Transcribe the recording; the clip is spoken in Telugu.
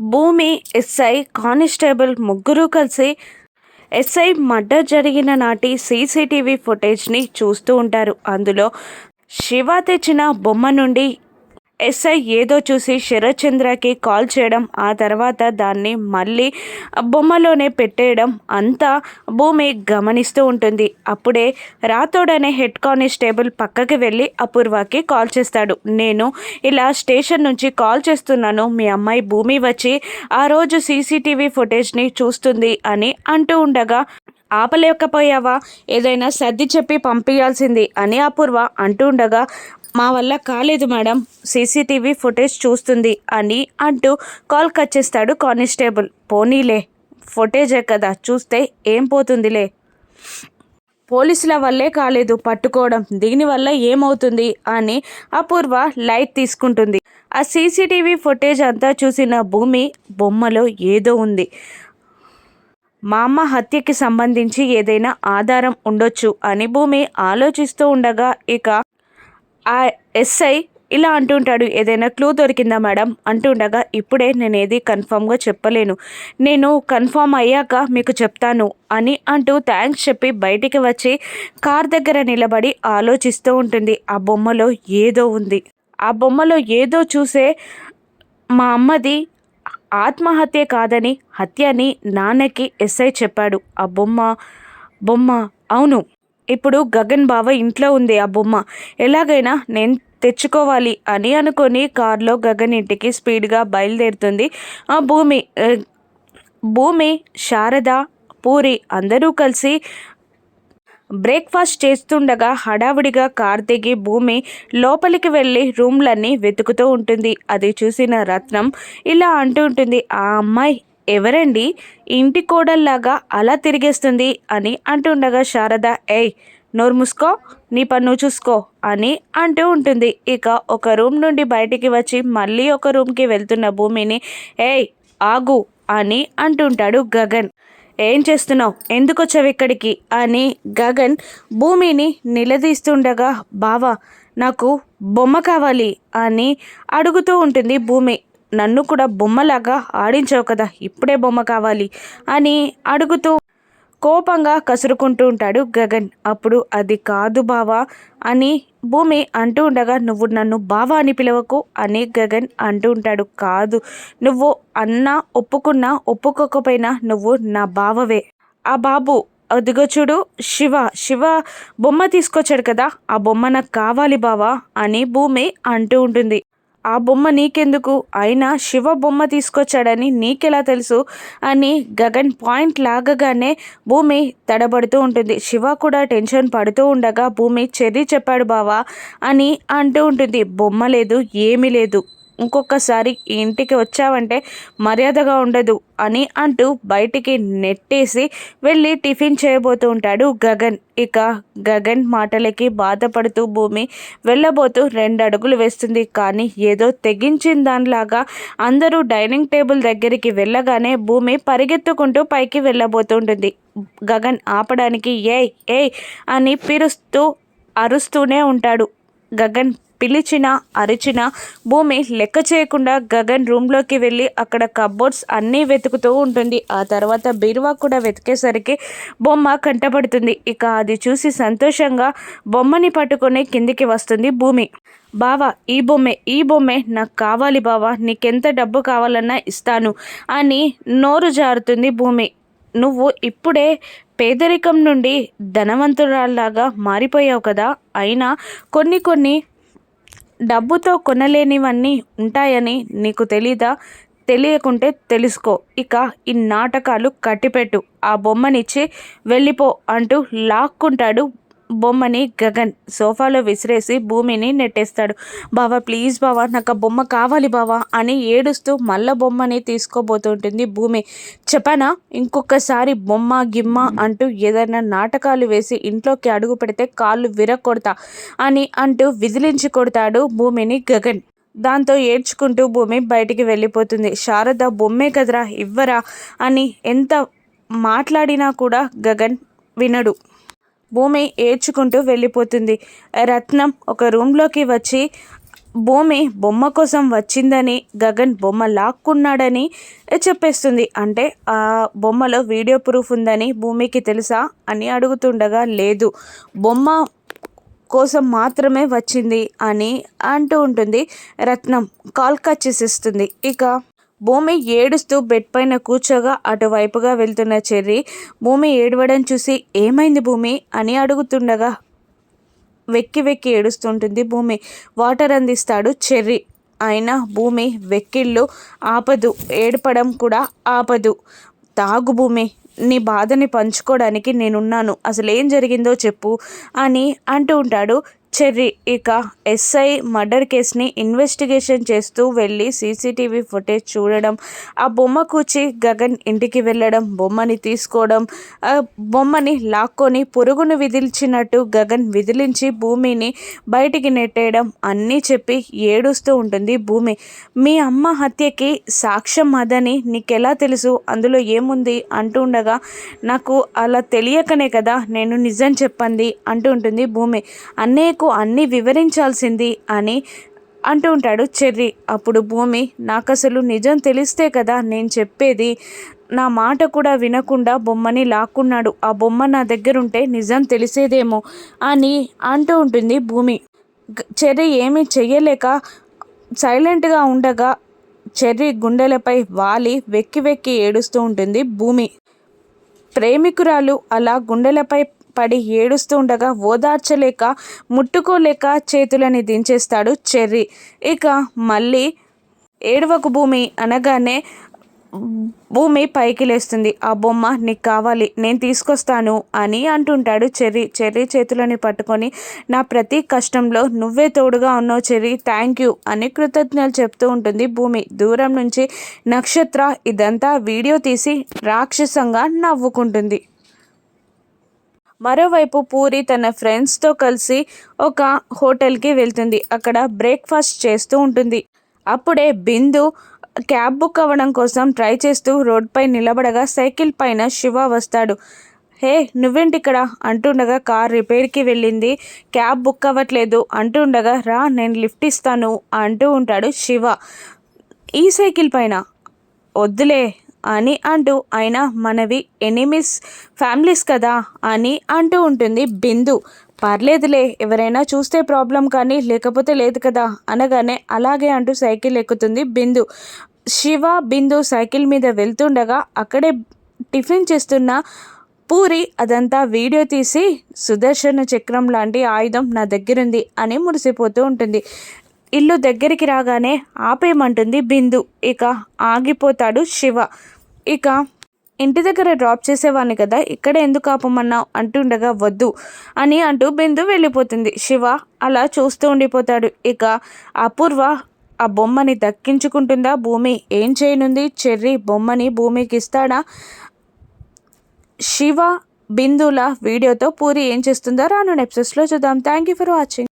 భూమి ఎస్ఐ కానిస్టేబుల్ ముగ్గురు కలిసి ఎస్ఐ మర్డర్ జరిగిన నాటి సీసీటీవీ ఫుటేజ్ని చూస్తూ ఉంటారు. అందులో శివ తెచ్చిన బొమ్మ నుండి ఎస్ఐ ఏదో చూసి శరత్చంద్రకి కాల్ చేయడం ఆ తర్వాత దాన్ని మళ్ళీ బొమ్మలోనే పెట్టేయడం అంతా భూమి గమనిస్తూ ఉంటుంది. అప్పుడే రాథోడ్ అనే హెడ్ కానిస్టేబుల్ పక్కకి వెళ్ళి అపూర్వకి కాల్ చేస్తాడు. నేను ఇలా స్టేషన్ నుంచి కాల్ చేస్తున్నాను. మీ అమ్మాయి భూమి వచ్చి ఆ రోజు సీసీటీవీ ఫుటేజ్ని చూస్తుంది అని అంటూ ఉండగా ఆపలేకపోయావా? ఏదైనా సర్ది చెప్పి పంపించాల్సింది అని అపూర్వ అంటూ ఉండగా మా వల్ల కాలేదు మేడం. సీసీటీవీ ఫుటేజ్ చూస్తుంది అని అంటూ కాల్ కట్ చేస్తాడు కానిస్టేబుల్. పోనీలే ఫుటేజే కదా చూస్తే ఏం పోతుందిలే. పోలీసుల వల్లే కాలేదు పట్టుకోవడం దీనివల్ల ఏమవుతుంది అని అపూర్వ లైట్ తీసుకుంటుంది. ఆ సీసీటీవీ ఫుటేజ్ అంతా చూసిన భూమి బొమ్మలో ఏదో ఉంది. మా అమ్మ హత్యకి సంబంధించి ఏదైనా ఆధారం ఉండొచ్చు అని భూమి ఆలోచిస్తూ ఉండగా ఇక ఆ ఎస్ఐ ఇలా అంటుంటాడు ఏదైనా క్లూ దొరికిందా మేడం? అంటుండగా ఇప్పుడే నేను ఏది కన్ఫామ్గా చెప్పలేను. నేను కన్ఫామ్ అయ్యాక మీకు చెప్తాను అని అంటూ థ్యాంక్స్ చెప్పి బయటికి వచ్చి కార్ దగ్గర నిలబడి ఆలోచిస్తూ ఉంటుంది. ఆ బొమ్మలో ఏదో ఉంది. ఆ బొమ్మలో ఏదో చూసే మా అమ్మది ఆత్మహత్య కాదని హత్య అని నాన్నకి ఎస్ఐ చెప్పాడు. ఆ బొమ్మ బొమ్మ అవును. ఇప్పుడు గగన్ బావ ఇంట్లో ఉంది ఆ బొమ్మ. ఎలాగైనా నేను తెచ్చుకోవాలి అని అనుకొని కారులో గగన్ ఇంటికి స్పీడ్గా బయలుదేరుతుంది. ఆ భూమి భూమి శారద పూరి అందరూ కలిసి బ్రేక్ఫాస్ట్ చేస్తుండగా హడావుడిగా కార్ దిగి భూమి లోపలికి వెళ్ళి రూమ్లన్నీ వెతుకుతూ ఉంటుంది. అది చూసిన రత్నం ఇలా అంటూ ఉంటుంది ఆ అమ్మాయి ఎవరండి? ఇంటి కోడల్లాగా అలా తిరిగేస్తుంది అని అంటుండగా శారద ఏయ్ నోరు మూసుకో నీ పన్ను చూసుకో అని అంటూ ఉంటుంది. ఇక ఒక రూమ్ నుండి బయటికి వచ్చి మళ్ళీ ఒక రూమ్కి వెళ్తున్న భూమిని ఏయ్ ఆగు అని అంటుంటాడు గగన్. ఏం చేస్తున్నావు? ఎందుకు వచ్చావు ఇక్కడికి? అని గగన్ భూమిని నిలదీస్తుండగా బావా నాకు బొమ్మ కావాలి అని అడుగుతూ ఉంటుంది భూమి. నన్ను కూడా బొమ్మలాగా ఆడించావు కదా ఇప్పుడే బొమ్మ కావాలి అని అడుగుతూ కోపంగా కసురుకుంటూ ఉంటాడు గగన్. అప్పుడు అది కాదు బావా అని భూమి అంటూ ఉండగా నువ్వు నన్ను బావా అని పిలవకు అని గగన్ అంటూ ఉంటాడు. కాదు నువ్వు అన్నా ఒప్పుకున్నా ఒప్పుకోకపోయినా నువ్వు నా బావవే. ఆ బాబు అదిగో చూడు శివ శివ బొమ్మ తీసుకొచ్చాడు కదా ఆ బొమ్మ నాకు కావాలి బావా అని భూమి అంటూ ఉంటుంది. ఆ బొమ్మ నీకెందుకు? అయినా శివ బొమ్మ తీసుకొచ్చాడని నీకెలా తెలుసు? అని గగన్ పాయింట్ లాగగానే భూమి తడబడుతూ ఉంటుంది. శివ కూడా టెన్షన్ పడుతూ ఉండగా భూమి చెర్రీ చెప్పాడు బావా అని అంటూ ఉంటుంది. బొమ్మ లేదు ఏమీ లేదు. ఇంకొకసారి ఇంటికి వచ్చావంటే మర్యాదగా ఉండదు అని అంటూ బయటికి నెట్టేసి వెళ్ళి టిఫిన్ చేయబోతూ ఉంటాడు గగన్. ఇక గగన్ మాటలకి బాధపడుతూ భూమి వెళ్ళబోతూ రెండు అడుగులు వేస్తుంది. కానీ ఏదో తెగించిన దానిలాగా అందరూ డైనింగ్ టేబుల్ దగ్గరికి వెళ్ళగానే భూమి పరిగెత్తుకుంటూ పైకి వెళ్ళబోతుంటుంది గగన్ ఆపడానికి ఏయ్ ఏయ్ అని పిలుస్తూ అరుస్తూనే ఉంటాడు. గగన్ పిలిచిన అరిచిన భూమి లెక్క చేయకుండా గగన్ రూమ్లోకి వెళ్ళి అక్కడ కబోర్డ్స్ అన్నీ వెతుకుతూ ఉంటుంది. ఆ తర్వాత బీరువా కూడా వెతికేసరికి బొమ్మ కంటపడుతుంది. ఇక అది చూసి సంతోషంగా బొమ్మని పట్టుకొని కిందికి వస్తుంది భూమి. బావా ఈ బొమ్మే ఈ బొమ్మే నాకు కావాలి బావా నీకెంత డబ్బు కావాలన్నా ఇస్తాను అని నోరు జారుతుంది భూమి. నువ్వు ఇప్పుడే పేదరికం నుండి ధనవంతురాల్లాగా మారిపోయావు కదా అయినా కొన్ని కొన్ని డబ్బుతో కొనలేనివన్నీ ఉంటాయని నీకు తెలీదా? తెలియకుంటే తెలుసుకో. ఇక ఈ నాటకాలు కట్టిపెట్టు. ఆ బొమ్మనిచ్చి వెళ్ళిపో అంటూ లాక్కుంటాడు బొమ్మని గగన్ సోఫాలో విసిరేసి భూమిని నెట్టేస్తాడు. బావా ప్లీజ్ బావా నాకు ఆ బొమ్మ కావాలి బావా అని ఏడుస్తూ మళ్ళా బొమ్మని తీసుకోబోతుంటుంది భూమి. చెప్పనా ఇంకొకసారి బొమ్మ గిమ్మ అంటూ ఏదైనా నాటకాలు వేసి ఇంట్లోకి అడుగు పెడితే కాళ్ళు విరగొడతా అని అంటూ విదిలించి కొడతాడు భూమిని గగన్. దాంతో ఏడ్చుకుంటూ భూమి బయటికి వెళ్ళిపోతుంది. శారద బొమ్మే కదరా ఇవ్వరా అని ఎంత మాట్లాడినా కూడా గగన్ వినడు. భూమి ఏడ్చుకుంటూ వెళ్ళిపోతుంది. రత్నం ఒక రూమ్లోకి వచ్చి భూమి బొమ్మ కోసం వచ్చిందని గగన్ బొమ్మ లాక్కున్నాడని చెప్పేస్తుంది. అంటే ఆ బొమ్మలో వీడియో ప్రూఫ్ ఉందని భూమికి తెలుసా అని అడుగుతుండగా లేదు. బొమ్మ కోసం మాత్రమే వచ్చింది అని అంటూ ఉంటుంది. రత్నం కాల్ కట్ చేసేస్తుంది. ఇక భూమి ఏడుస్తూ బెడ్ పైన కూర్చోగా అటువైపుగా వెళ్తున్న చెర్రి భూమి ఏడవడం చూసి ఏమైంది భూమి? అని అడుగుతుండగా వెక్కి వెక్కి ఏడుస్తుంటుంది భూమి. వాటర్ అందిస్తాడు చెర్రి. అయినా భూమి వెక్కిళ్ళు ఆపదు. ఏడపడం కూడా ఆపదు. తాగు భూమి. నీ బాధని పంచుకోవడానికి నేనున్నాను. అసలు ఏం జరిగిందో చెప్పు అని అంటూ ఉంటాడు చెర్రీ. ఇక ఎస్ఐ మర్డర్ కేసుని ఇన్వెస్టిగేషన్ చేస్తూ వెళ్ళి సీసీటీవీ ఫుటేజ్ చూడడం ఆ బొమ్మ కూర్చి గగన్ ఇంటికి వెళ్ళడం బొమ్మని తీసుకోవడం ఆ బొమ్మని లాక్కొని పురుగును విదిల్చినట్టు గగన్ విదిలించి భూమిని బయటికి నెట్టేయడం అన్నీ చెప్పి ఏడుస్తూ ఉంటుంది భూమి. మీ అమ్మ హత్యకి సాక్ష్యం అదని నీకెలా తెలుసు? అందులో ఏముంది? అంటూ ఉండగా నాకు అలా తెలియకనే కదా నేను నిజం చెప్పండి అంటూ ఉంటుంది భూమి. అనేక నీకు అన్నీ వివరించాల్సింది అని అంటూ ఉంటాడు చెర్రి. అప్పుడు భూమి నాకు అసలు నిజం తెలిస్తే కదా నేను చెప్పేది? నా మాట కూడా వినకుండా బొమ్మని లాక్కున్నాడు. ఆ బొమ్మ నా దగ్గర ఉంటే నిజం తెలిసేదేమో అని అంటూ ఉంటుంది భూమి. చెర్రి ఏమీ చెయ్యలేక సైలెంట్గా ఉండగా చెర్రి గుండెలపై వాలి వెక్కి వెక్కి ఏడుస్తూ ఉంటుంది భూమి. ప్రేమికురాలు అలా గుండెలపై పడి ఏడుస్తూ ఉండగా ఓదార్చలేక ముట్టుకోలేక చేతులని దించేస్తాడు చెర్రీ. ఇక మళ్ళీ ఏడవకు భూమి అనగానే భూమి పైకి లేస్తుంది. ఆ బొమ్మ నీకు కావాలి నేను తీసుకొస్తాను అని అంటుంటాడు చెర్రీ. చెర్రీ చేతులని పట్టుకొని నా ప్రతి కష్టంలో నువ్వే తోడుగా ఉన్నావు చెర్రీ థ్యాంక్ యూ అని కృతజ్ఞతలు చెప్తూ ఉంటుంది భూమి. దూరం నుంచి నక్షత్ర ఇదంతా వీడియో తీసి రాక్షసంగా నవ్వుకుంటుంది. మరోవైపు పూరి తన ఫ్రెండ్స్తో కలిసి ఒక హోటల్కి వెళ్తుంది. అక్కడ బ్రేక్ఫాస్ట్ చేస్తూ ఉంటుంది. అప్పుడే బిందు క్యాబ్ బుక్ అవ్వడం కోసం ట్రై చేస్తూ రోడ్పై నిలబడగా సైకిల్ పైన శివ వస్తాడు. హే నువ్వేంటి ఇక్కడ అంటుండగా కార్ రిపేర్కి వెళ్ళింది. క్యాబ్ బుక్ అవ్వట్లేదు. అంటుండగా రా నేను లిఫ్ట్ ఇస్తాను అంటూ ఉంటాడు శివ. ఈ సైకిల్ పైన? వద్దులే అని అంటూ అయినా మనవి ఎనిమిస్ ఫ్యామిలీస్ కదా అని అంటూ ఉంటుంది బిందు. పర్లేదులే ఎవరైనా చూస్తే ప్రాబ్లం కానీ లేకపోతే లేదు కదా అనగానే అలాగే అంటూ సైకిల్ ఎక్కుతుంది బిందు. శివ బిందు సైకిల్ మీద వెళ్తుండగా అక్కడే టిఫిన్ చేస్తున్న పూరి అదంతా వీడియో తీసి సుదర్శన చక్రం లాంటి ఆయుధం నా దగ్గరుంది అని మురిసిపోతూ ఉంటుంది. ఇల్లు దగ్గరికి రాగానే ఆపేయమంటుంది బిందు. ఇక ఆగిపోతాడు శివ. ఇక ఇంటి దగ్గర డ్రాప్ చేసేవాడిని కదా ఇక్కడ ఎందుకు ఆపమన్నావు? అంటుండగా వద్దు అని అంటూ బిందు వెళ్ళిపోతుంది. శివ అలా చూస్తూ ఉండిపోతాడు. ఇక అపూర్వ ఆ బొమ్మని దక్కించుకుంటుందా? భూమి ఏం చేయనుంది? చెర్రి బొమ్మని భూమికి ఇస్తాడా శివ బిందుల వీడియోతో పూరి ఏం చేస్తుందో రాను ఎపిసోడ్స్లో చూద్దాం. Thank you for watching